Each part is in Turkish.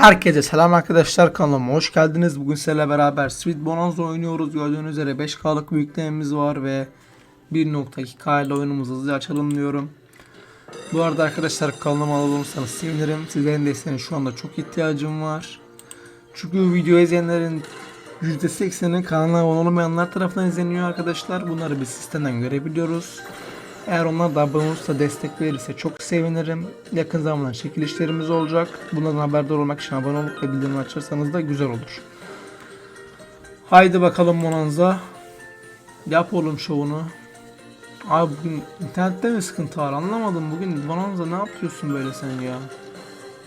Herkese selam arkadaşlar kanalıma hoş geldiniz. Bugün sizlerle beraber Sweet Bonanza oynuyoruz. Gördüğünüz üzere 5K'lık büyüklememiz var ve 1.2K ile oyunumuzu hızlıca açalım diyorum. Bu arada arkadaşlar kanalıma abone olursanız sevinirim. Sizlerin desteğine şu anda çok ihtiyacım var. Çünkü bu videoyu izleyenlerin %80'i kanala abone olmayanlar tarafından izleniyor arkadaşlar. Bunları biz sistemden görebiliyoruz. Eğer onlar da abone olursa destek verirse çok sevinirim. Yakın zamanda çekilişlerimiz olacak. Bunlardan haberdar olmak için abone olup ve bildirim açarsanız da güzel olur. Haydi bakalım Bonanza. Yap oğlum şovunu. Abi bugün internette mi sıkıntı var anlamadım. Bugün Bonanza ne yapıyorsun böyle sen ya?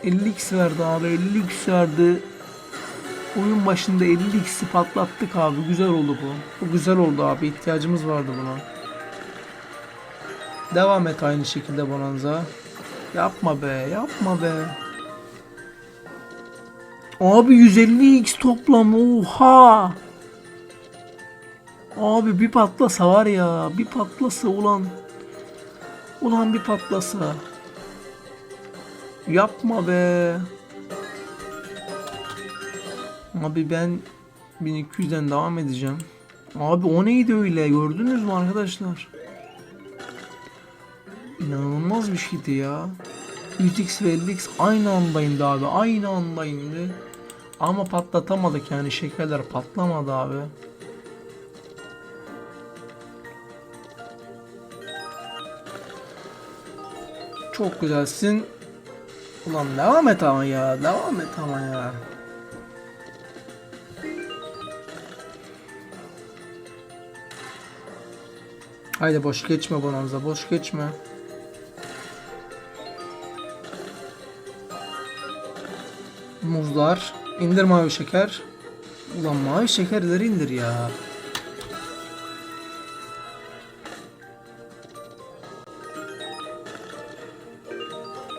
50x verdi abi 50x verdi. Oyun başında 50x'i patlattık abi. Güzel oldu bu. Bu güzel oldu abi. İhtiyacımız vardı buna. Devam et aynı şekilde Bonanza. Yapma be, yapma be. Abi 150x toplam oha. Abi bir patlasa var ya, bir patlasa ulan. Ulan bir patlasa. Yapma be. Abi ben 1200'den devam edeceğim. Abi o neydi öyle gördünüz mü arkadaşlar? İnanılmaz bir şeydi ya. 100x ve 50x aynı anda indi abi. Aynı anda indi. Ama patlatamadık yani şekerler patlamadı abi. Çok güzelsin. Ulan devam et ama ya. Devam et ama ya. Haydi boş geçme Bonanza. Boş geçme. Muzlar. İndir mavi şeker. Ulan mavi şekerleri indir ya.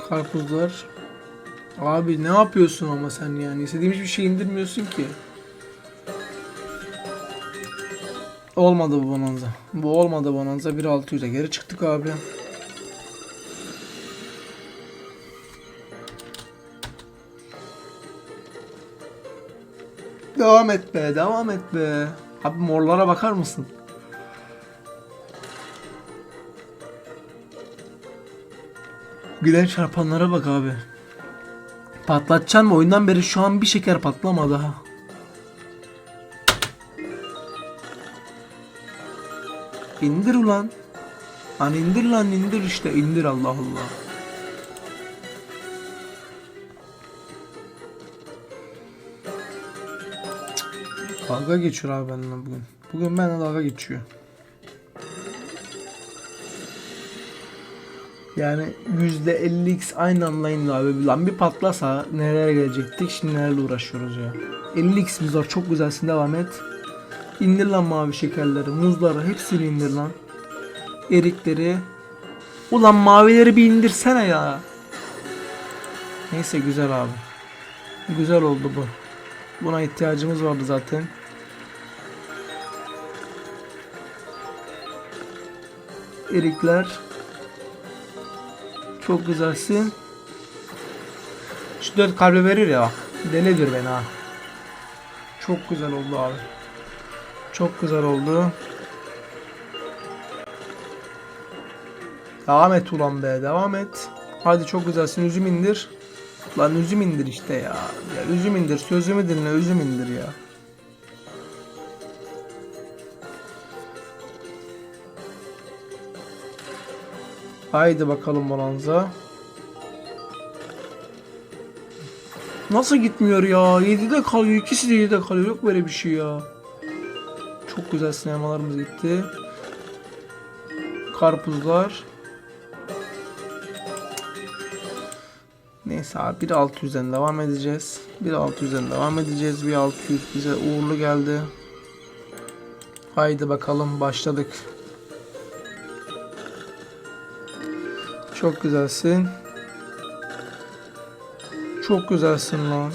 Karpuzlar. Abi ne yapıyorsun ama sen yani? İstediğim hiçbir şey indirmiyorsun ki. Olmadı bu bonanza. Bu olmadı bonanza. 1.600'e geri çıktık abi. Devam et be, devam et be. Abi morlara bakar mısın? Gülen çarpanlara bak abi. Patlatacaksın mı? Oyundan beri şu an bir şeker patlamadı ha. İndir ulan. Lan indir lan indir işte indir Allah Allah. Dalga geçiyor abi benimle bugün. Bugün benimle dalga geçiyor. Yani %50x aynı anda indi abi. Lan bir patlasa nereye gelecektik şimdi nelerle uğraşıyoruz ya. 50x'imiz var çok güzelsin devam et. İndir lan mavi şekerleri, muzları hepsini indir lan. Erikleri. Ulan mavileri bir indirsene ya. Neyse güzel abi. Güzel oldu bu. Buna ihtiyacımız vardı zaten. Erikler. Çok güzelsin. Şu dört kalbi verir ya bak. Delidir beni ha. Çok güzel oldu abi. Çok güzel oldu. Devam et ulan be devam et. Hadi çok güzelsin üzüm indir. Lan üzüm indir işte ya. ya üzüm indir sözümü dinle üzüm indir ya. Haydi bakalım Bonanza. Nasıl gitmiyor ya? 7'de kalıyor. ikisi de 7'de kalıyor. Yok böyle bir şey ya. Çok güzel sinemalarımız gitti. Karpuzlar. Neyse abi 1.600'den devam edeceğiz. 1.600'den devam edeceğiz. 1.600 bize uğurlu geldi. Haydi bakalım başladık. Çok güzelsin. Çok güzelsin lan.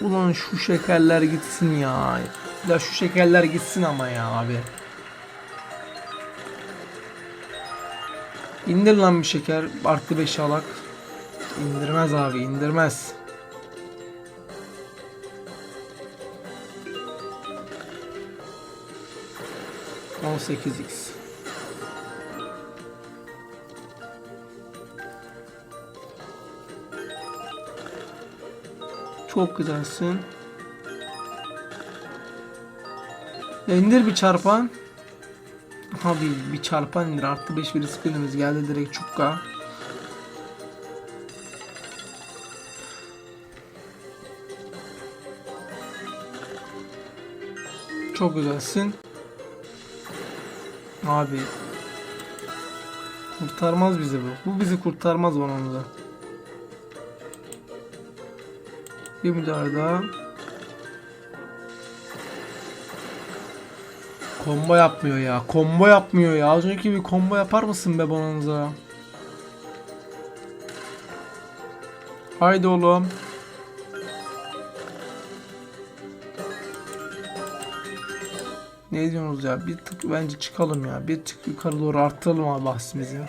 Ulan şu şekerler gitsin ya. Ya şu şekerler gitsin ama ya abi. İndir lan bir şeker. Arttı beş alak. İndirmez abi indirmez. On sekiz x. Çok güzelsin. İndir bir çarpan. Abi bir çarpan indir. Artı 5 bir spinimiz geldi direkt çukka. Çok güzelsin. Abi. Kurtarmaz bizi bu. Bu bizi kurtarmaz bana da. Bir müdahale daha. Combo yapmıyor ya. Combo yapmıyor ya. Az önceki bir combo yapar mısın be Bonanza? Haydi oğlum. Ne diyorsunuz ya? Bir tık bence çıkalım ya. Bir tık yukarı doğru arttıralım abi bahsimizi.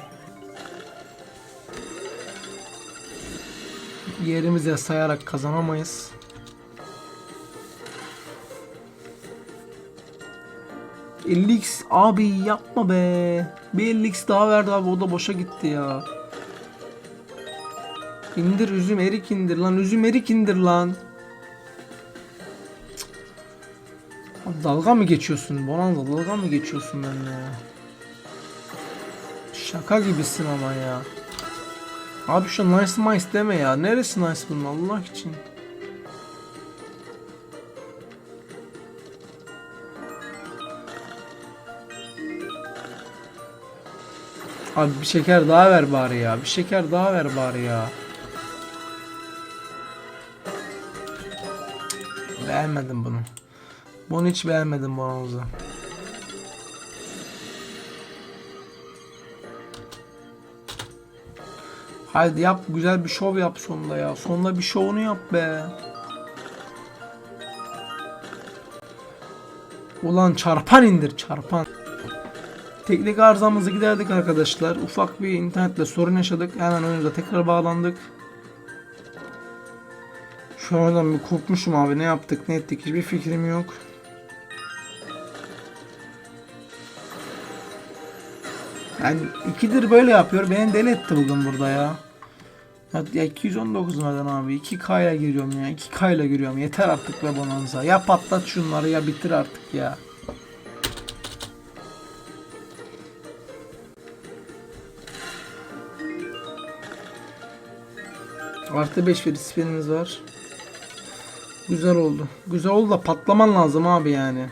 Yerimize sayarak kazanamayız. x abi yapma be. Bir 50x daha verdi abi o da boşa gitti ya. İndir üzüm erik indir lan üzüm erik indir lan. Abi dalga mı geçiyorsun? Bonanza dalga mı geçiyorsun benimle ya? Şaka gibisin ama ya. Abi şu nice mice deme ya. Neresi nice bunun Allah için? Abi bir şeker daha ver bari ya. Bir şeker daha ver bari ya. Beğenmedim bunu. Bunu hiç beğenmedim Bonanza. Haydi yap güzel bir şov yap sonunda ya. Sonunda bir şovunu yap be. Ulan çarpan indir çarpan. Teknik arızamızı giderdik arkadaşlar. Ufak bir internetle sorun yaşadık. Hemen oyunumuza tekrar bağlandık. Şu oradan bir korkmuşum abi. Ne yaptık ne ettik hiçbir fikrim yok. Yani ikidir böyle yapıyor. Beni deli etti bugün burada ya. Ya, ya 219 nereden abi? 2K ile giriyorum ya. 2K ile giriyorum. Yeter artık be bonanza. Ya patlat şunları ya bitir artık ya. Artı 5 bir spinimiz var. Güzel oldu. Güzel oldu da patlaman lazım abi yani.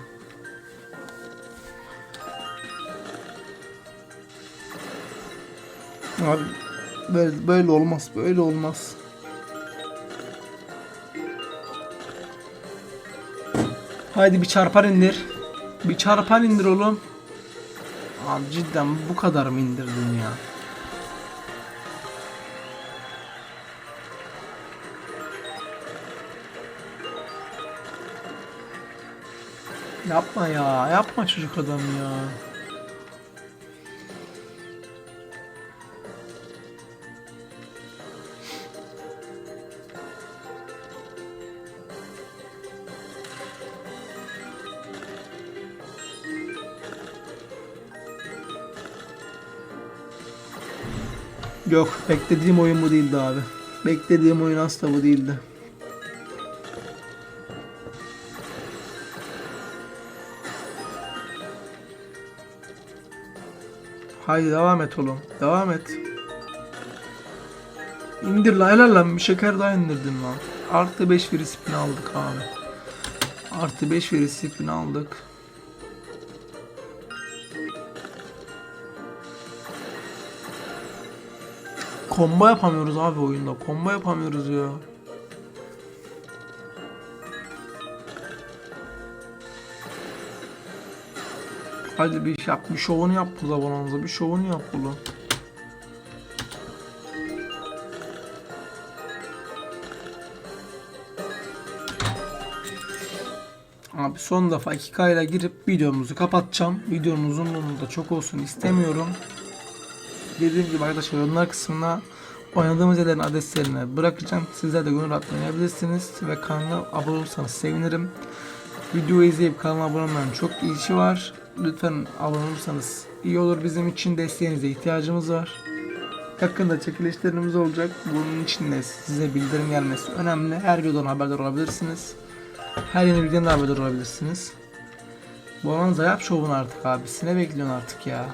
Abi böyle, böyle olmaz. Böyle olmaz. Haydi bir çarpan indir. Bir çarpan indir oğlum. Abi cidden bu kadar mı indirdin ya? Yapma ya. Yapma çocuk adam ya. Yok beklediğim oyun bu değildi abi. Beklediğim oyun asla bu değildi. Haydi devam et oğlum. Devam et. İndir lan helal lan bir şeker daha indirdin lan. Artı 5 free spin aldık abi. Artı 5 free spin aldık. Combo yapamıyoruz abi oyunda. Combo yapamıyoruz ya. Hadi bir yap, bir şovunu yap burada Bonanza. Bir şovunu yap burada. Abi son defa 2K ile girip videomuzu kapatacağım. Videonun uzunluğunu da çok olsun istemiyorum. Dediğim gibi arkadaşlar yorumlar kısmına oynadığımız yerlerin adreslerini bırakacağım. Sizler de gönül rahatlığı ve kanala abone olursanız sevinirim. Videoyu izleyip kanala abone olmayan çok kişi var. Lütfen abone olursanız iyi olur. Bizim için desteğinize ihtiyacımız var. Yakında çekilişlerimiz olacak. Bunun için de size bildirim gelmesi önemli. Her videodan haberdar olabilirsiniz. Her yeni videodan da haberdar olabilirsiniz. Bonanza yap şovunu artık abisi. Ne bekliyorsun artık ya?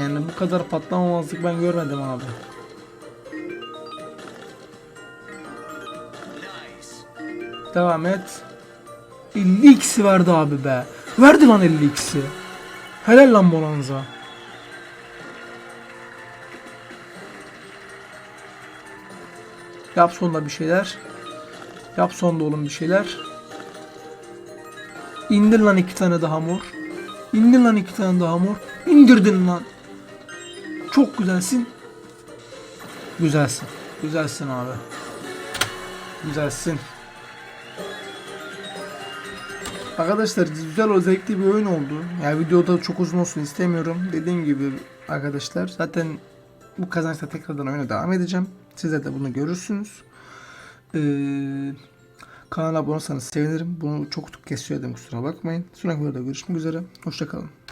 Yani bu kadar patlamamazlık ben görmedim abi. Devam et. 50x'i verdi abi be. Verdi lan 50x'i. Helal lan Bonanza. Yap sonda bir şeyler. Yap sonda oğlum bir şeyler. İndir lan iki tane daha mor. İndir lan iki tane daha mor. İndirdin lan. Çok güzelsin. Güzelsin. Güzelsin abi. Güzelsin. Arkadaşlar güzel o bir oyun oldu. Yani videoda çok uzun olsun istemiyorum. Dediğim gibi arkadaşlar zaten bu kazançta tekrardan oyuna devam edeceğim. Sizler de bunu görürsünüz. Ee, kanala abone olursanız sevinirim. Bunu çok kesiyor dedim kusura bakmayın. Sonraki videoda görüşmek üzere. Hoşçakalın.